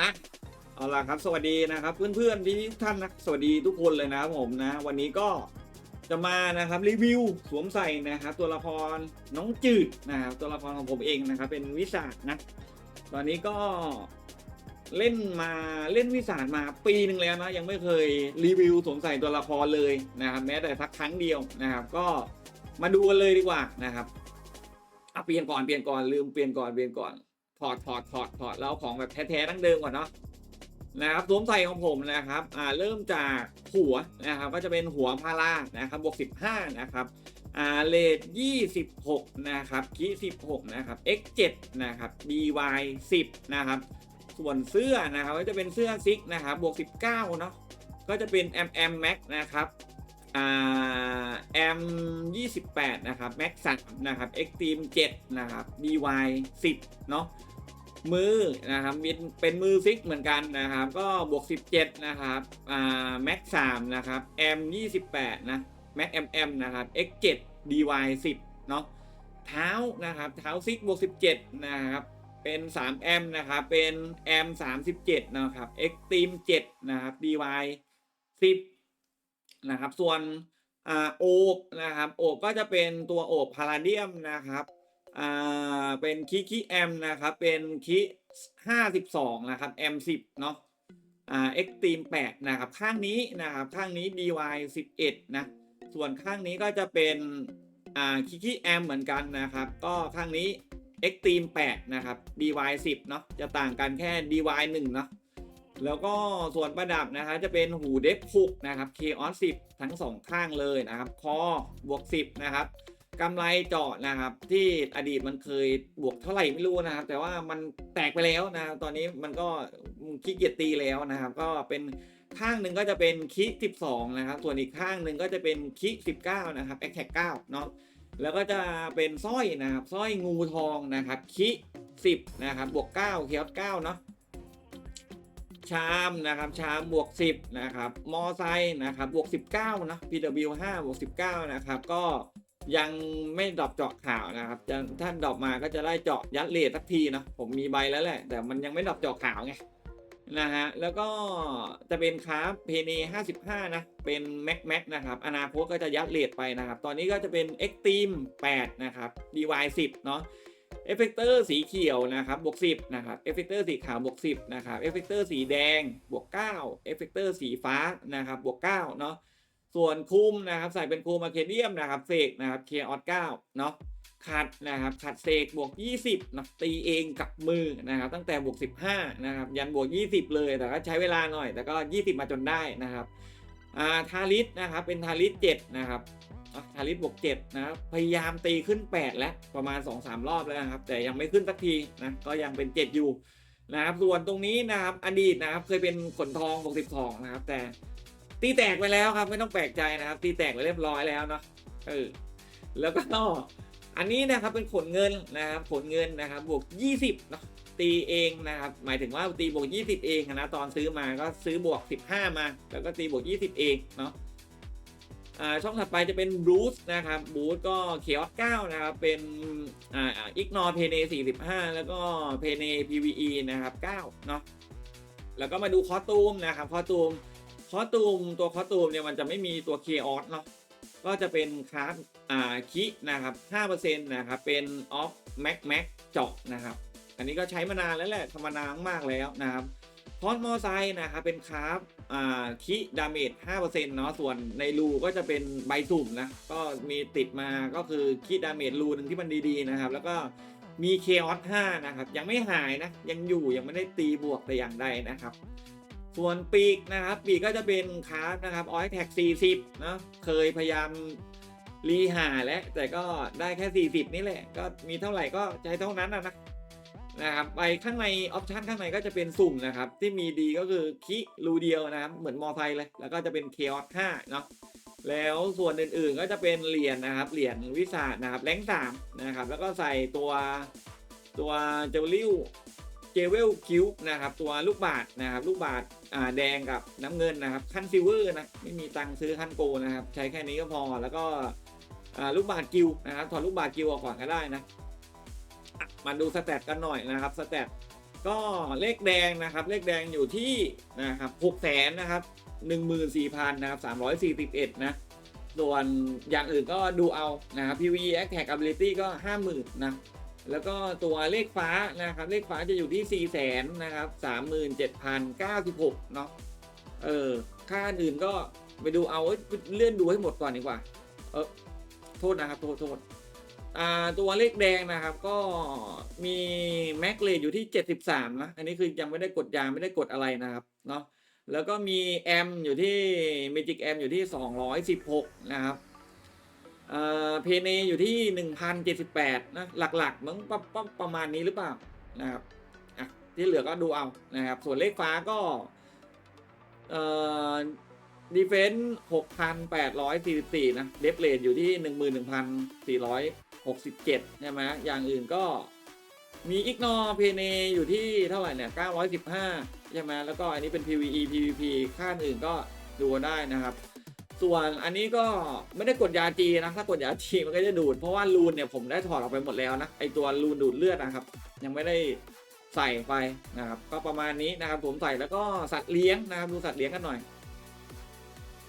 อะเอาล่ะครับ สวัสดีนะครับ เพื่อนๆที่ทุกท่านนะสวัสดีทุกคนเลยนะครับผมนะ วันนี้ก็จะมานะครับรีวิวสวมใส่นะครับ ตัวละครน้องจืดนะครับตัวละครของผมเองนะครับ เป็นวิสาดนะ ตอนนี้ก็เล่นมาเล่นวิสาดมาปีหนึ่งแล้วนะยังไม่เคยรีวิวสวมใส่ตัวละครเลยนะครับ แม้แต่สักครั้งเดียวนะครับ ก็มาดูกันเลยดีกว่านะครับอะเปลี่ยนก่อนเปลี่ยนก่อนลืมเปลี่ยนก่อนเปลี่ยนก่อน ถอดถอดถอดถอดแล้วของแบบแท้ๆดั้งเดิมก่อนเนาะนะครับสวมใส่ของผมนะครับอ่าเริ่มจากหัวนะครับก็จะเป็นหัวพารานะครับบวก 15 นะครับอ่าเลท26 นะครับคี16 นะครับ x 7 นะครับ by 10 นะครับ ส่วนเสื้อนะครับก็จะเป็นเสื้อซิกนะครับบวก 19 เนาะก็จะเป็น mm max นะครับ อ่า m 28นะครับ max 3นะครับ extreme 7นะครับ by 10เนาะมือนะครับเป็นเป็นมือฟิกเหมือนกันนะครับ ก็บวก 17 นะครับอ่าแม็ก3นะครับ M 28นะแม็ก MM นะครับ X 7 DY 10เนาะเท้านะครับเท้าซิกบวก 17 นะครับ เป็น 3M นะครับ เป็น M 37 นะครับ X Team 7นะครับ DY 10 นะครับ ส่วนโอบนะครับโอบก็จะเป็นตัวโอบพาราเดียมนะครับเป็นคิคิแอมนะครับ เป็นคิห้าสิบสองนะครับแอมสิบเนาะอ่าเอ็กตีมแปดนะครับ ข้างนี้นะครับ ข้างนี้ DY สิบเอ็ดนะ ส่วนข้างนี้ก็จะเป็นอ่าคิคิแอมเหมือนกันนะครับ ก็ข้างนี้เอ็กตีมแปดนะครับ DY สิบเนาะ จะต่างกันแค่ DY หนึ่งเนาะ แล้วก็ส่วนประดับนะครับจะเป็นหูเดฟคุกนะครับเคออสสิบทั้งสองข้างเลยนะครับ คอบวกสิบนะครับกำไรเจาะนะครับ ที่อดีตมันเคยบวกเท่าไหร่ไม่รู้นะครับ แต่ว่ามันแตกไปแล้วนะครับตอนนี้มันก็ขี้เกียจตีแล้วนะครับ ก็เป็นข้างหนึ่งก็จะเป็นคิ12 นะครับ ส่วนอีกข้างหนึ่งก็จะเป็นคิ19 นะครับแอคแท็ก9เนาะแล้วก็จะเป็นสร้อยนะครับสร้อยงูทองนะครับคิ10 นะครับบวก9เคียร์9เนาะ ชามนะครับชามบวก 10นะครับมอไซค์นะครับบวก 19 นะ PW5 บวก 19 นะครับก็ยังไม่ดรอปเจาะข่าวนะครับท่านดรอปมาก็จะได้เจาะยัดเลทสักทีเนะผมมีใบแล้วแหละ แต่มันยังไม่ดรอปเจาะข่าวไงนะฮะแล้วก็จะเป็นคราฟเพเน55 นะ เป็นแม็กแม็กนะครับ อนาคตก็จะยัดเลทไปนะครับ ตอนนี้ก็จะเป็น x t r e m 8 นะครับ DY 10 เนาะ เอฟเฟกเตอร์สีเขียวนะครับบวก10นะครับเอฟเฟกเตอร์สีขาวบวก10นะครับเอฟเฟกเตอร์สีแดงบวก9เอฟเฟกเตอร์สีฟ้านะครับบวก9เนาะส่วนคุมนะครับใส่เป็นคุมอะเคเดียมนะครับเสกนะครับเคออสเก้าเนาะขัดนะครับขัดเสกบวก 20นะตีเองกับมือนะครับตั้งแต่บวก 15นะครับยันบวก 20 เลยแต่ก็ใช้เวลาหน่อย แต่ก็ 20 มาจนได้นะครับอ่าทาริสนะครับเป็นทาริส7นะครับ ทาริสบวก7นะครับพยายามตีขึ้น 8 แล้วประมาณ 2-3 รอบแล้วนะครับแต่ยังไม่ขึ้นสักทีนะก็ยังเป็น 7 อยู่นะครับส่วนตรงนี้นะครับอดีตนะครับเคยเป็นขนทองบวก12นะครับ แต่ตีแตกไปแล้วครับไม่ต้องแปลกใจนะครับ ตีแตกไปเรียบร้อยแล้วเนาะเออแล้วก็อันนี้นะครับเป็นขนเงินนะครับขนเงินนะครับบวก 20เนาะตีเองนะครับ หมายถึงว่าตีบวก 20 เองนะตอนซื้อมาก็ซื้อบวก 15 มา แล้วก็ตีบวก 20 เองเนาะ ช่องถัดไปจะเป็นบูสนะครับบูสก็เคียร์9นะครับ เป็นอ่าอิกนอร์เพเน45แล้วก็เพเน PVE นะครับ9เนาะแล้วก็มาดูคอตูมนะครับคอตูมคอตูมตัวคอตูมเนี่ยมันจะไม่มีตัวเคออสเนาะก็จะเป็นคลาสอ่าคินะครับ5%นะครับ เป็นออฟแม็กแม็กเจาะนะครับ อันนี้ก็ใช้มานานแล้วแหละทำมานานมากแล้วนะครับ พอสมอไซค์นะครับเป็นคราฟอ่าคิดาเมจ5%เนาะส่วนในรูก็จะเป็นใบสุ่มนะก็มีติดมาก็คือคิดาเมจรูหนึ่งที่มันดีๆนะครับ แล้วก็มีเคออส5นะครับ ยังไม่หายนะ ยังอยู่ยังไม่ได้ตีบวกแต่อย่างใดนะครับ ส่วนปีกนะครับ ปีกก็จะเป็นคาร์ดนะครับออยแท็ก40นะเคยพยายามรีหาแล้วแต่ก็ได้แค่ 40 นี่แหละ ก็มีเท่าไหร่ก็ใช้เท่านั้นนะนะ นะครับไปข้างในออปชันข้างในก็จะเป็นสุ่มนะครับที่มีดีก็คือคิรูเดียวนะครับเหมือนมอไซค์เลย แล้วก็จะเป็นเคออส5เนาะแล้วส่วนอื่นๆก็จะเป็นเหรียญนะครับเหรียญวิสาดนะครับแรงสามนะครับแล้วก็ใส่ตัวตัวเจลิวเจเวลคิวนะครับตัวลูกบาทนะครับลูกบาทอ่าแดงกับน้ำเงินนะครับขั้นซิลเวอร์นะไม่มีตังค์ซื้อขั้นโกนะครับใช้แค่นี้ก็พอแล้วก็อ่าลูกบาทกิวนะครับถอดลูกบาทกิวออกก่อนก็ได้นะ มาดูสแตทกันหน่อยนะครับสแตทก็เลขแดงนะครับ เลขแดงอยู่ที่นะครับหกแสนนะครับหนึ่งหมื่นสี่พันนะครับสามร้อยสี่สิบเอ็ดนะส่วนอย่างอื่นก็ดูเอานะครับ PVE Attack Ability ก็ห้าหมื่นนะแล้วก็ตัวเลขฟ้านะครับ เลขฟ้าจะอยู่ที่4ี่แสนนะครับสามหมื่นเจ็ดพันเก้าสิบหกเนาะเออ ค่าอื่นก็ไปดูเอาเลื่อนดูให้หมดก่อนดีกว่า เออโทษนะครับ โทษโทษ ตัวเลขแดงนะครับ ก็มีแม็กเลอยู่ที่ 73 นะ อันนี้คือยังไม่ได้กดยาไม่ได้กดอะไรนะครับเนาะแล้วก็มีแอมอยู่ที่ Magic แอมอยู่ที่ 216 นะครับเออเพเนอยู่ที่หนึ่งพันเจ็ดสิบแปดนะ หลักๆมันปประประมาณนี้หรือเปล่านะครับที่เหลือก็ดูเอานะครับ ส่วนเลขฟ้าก็เออ ดีเฟนส์หกพันแปดร้อยสี่สิบสี่นะ เดฟเลทอยู่ที่หนึ่งหมื่นหนึ่งพันสี่ร้อยหกสิบเจ็ดใช่ไหมอย่างอื่นก็มีอีกนอเพเนอยู่ที่เท่าไหร่เนี่ยเก้าร้อยสิบห้าใช่ไหมแล้วก็อันนี้เป็น PVE PVP ค่าอื่นก็ดูได้นะครับ ส่วนอันนี้ก็ไม่ได้กดยาจีนะ ถ้ากดยาจีมันก็จะดูด เพราะว่ารูนเนี่ยผมได้ถอดออกไปหมดแล้วนะ ไอตัวรูนดูดเลือดนะครับ ยังไม่ได้ใส่ไปนะครับ ก็ประมาณนี้นะครับผมใส่แล้วก็สัตว์เลี้ยงนะครับ ดูสัตว์เลี้ยงกันหน่อย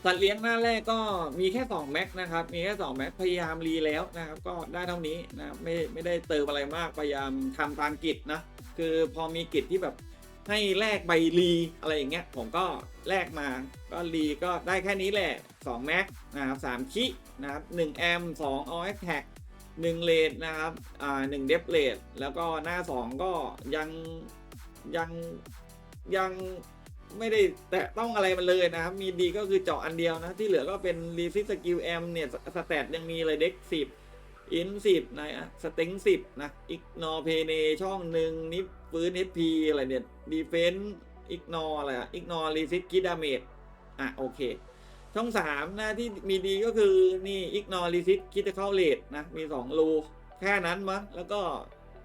สัตว์เลี้ยงหน้าแรกก็มีแค่2แม็กนะครับ มีแค่2แม็กพยายามรีแล้วนะครับ ก็ได้เท่านี้นะไม่ไม่ได้เติมอะไรมากพยายามทำตามกิจนะคือพอมีกิจที่แบบให้แลกใบรีอะไรอย่างเงี้ยผมก็แลกมาก็รีก็ได้แค่นี้แหละ2แม็กนะครับ3คินะครับ1แอม2ออแท็ก1เลดนะครับอ่า1เดฟเลดแล้วก็หน้า 2 ก็ยังยังยัง ไม่ได้แตะต้องอะไรมันเลยนะครับ มีดีก็คือเจาะอันเดียวนะ ที่เหลือก็เป็นรีซิสกิลแอมเนี่ยสแตทยังมีเลยเด็ก10อินสิบนะสเต็งสิบนะอีกนอเพเนช่องหนึ่งนิฟฟื้นเอพีอะไรเนี่ยดีเฟนต์อีกนออะไรอะอีกนอรีซิตคิดาเมจอะโอเค ช่องสามหน้าที่มีดีก็คือนี่อีกนอรีซิตคิดจะเข้าเลทนะ มีสองรูแค่นั้นมั้งแล้วก็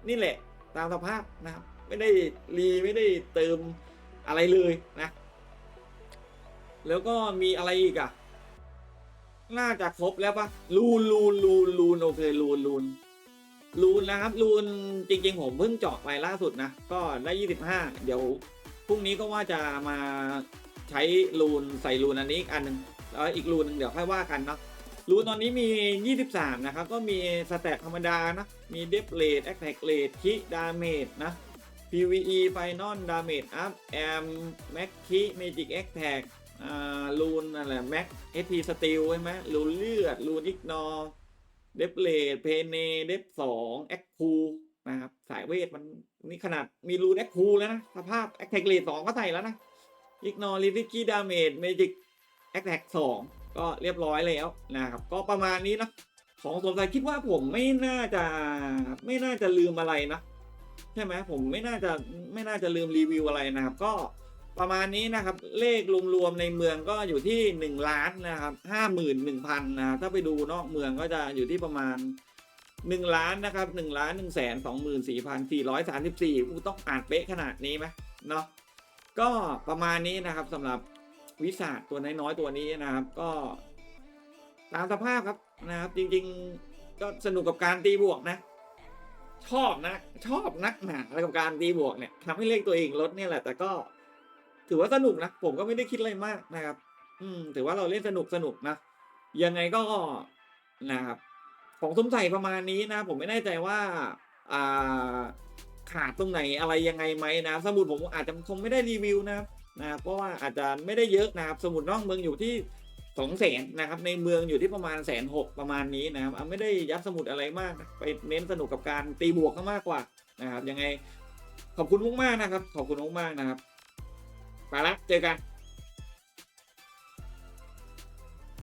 นี่แหละตามสภาพนะครับ ไม่ได้รีไม่ได้เติม อะไรเลยนะ แล้วก็มีอะไรอีกอะน่าจะครบแล้วปะลูนลูนลูนลูนโอเคลูนลูนลูนนะครับลูนจริง ๆ ผมเพิ่งเจาะไปล่าสุดนะ ก็ได้25เดี๋ยวพรุ่งนี้ก็ว่าจะมาใช้ลูนใส่ลูนอันนี้อีกอันหนึ่งแล้วอีกลูนหนึงเดี๋ยวค่อยว่ากันเนาะลูนตอนนี้มี 23 นะครับ ก็มีสแตทธรรมดานะ มีเดฟเลดแอคแท็กเลดคิดาเมจนะ PVE Final Damage Up Am Max Ki Magic Attack อ่าลูนนั่นแหละแม็กเอทีสติลใช่ไหมลูนเลือด ลูนอิกนอเดฟเลดเพเนเดฟสองแอคคูนะครับ สายเวทมันนี่ขนาดมีลูนแอคคูแล้วนะ สภาพแอคแท็กเลดสองก็ใส่แล้วนะอิกนอลิฟิกี้ดาเมจเมจิกแอคแท็กสองก็เรียบร้อยแล้วนะครับ ก็ประมาณนี้นะของสมใจคิดว่าผมไม่น่าจะไม่น่าจะลืมอะไรนะ ใช่ไหมผมไม่น่าจะไม่น่าจะลืมรีวิวอะไรนะครับ ก็ประมาณนี้นะครับ เลขรวมๆในเมืองก็อยู่ที่หนึ่งล้านนะครับห้าหมื่นหนึ่งพันนะครับถ้าไปดูนอกเมืองก็จะอยู่ที่ประมาณหนึ่งล้านนะครับหนึ่งล้านหนึ่งแสนสองหมื่นสี่พันสี่ร้อยสามสิบสี่กูต้องอ่านเป๊ะขนาดนี้ไหมเนาะก็ประมาณนี้นะครับสำหรับวิสาทตัวน้อยๆตัวนี้นะครับ ก็ตามสภาพครับนะครับ จริง ๆ ก็สนุกกับการตีบวกนะ ชอบนะชอบนักหนาอะไรกับการตีบวกเนี่ยทำให้เลขตัวเองลดเนี่ยแหละ แต่ก็ ถือว่าสนุกนะ ผมก็ไม่ได้คิดอะไรมากนะครับ อืม ถือว่าเราเล่นสนุกสนุกนะยังไงก็นะครับ ของสมใส่ประมาณนี้นะ ผมไม่แน่ใจว่า อ่าขาดตรงไหนอะไรยังไงไหมนะ สมุดผมอาจจะคงไม่ได้รีวิวนะครับนะเพราะว่าอาจจะไม่ได้เยอะนะครับ สมุดนอกเมืองอยู่ที่ สองแสนนะครับในเมืองอยู่ที่ประมาณแสนหกประมาณนี้นะครับอะไม่ได้ยัดสมุดอะไรมากนะไปเน้นสนุกกับการตีบวกก็มากกว่านะครับยังไงขอบคุณมากๆนะครับ ขอบคุณมากๆนะครับไปละเจอกัน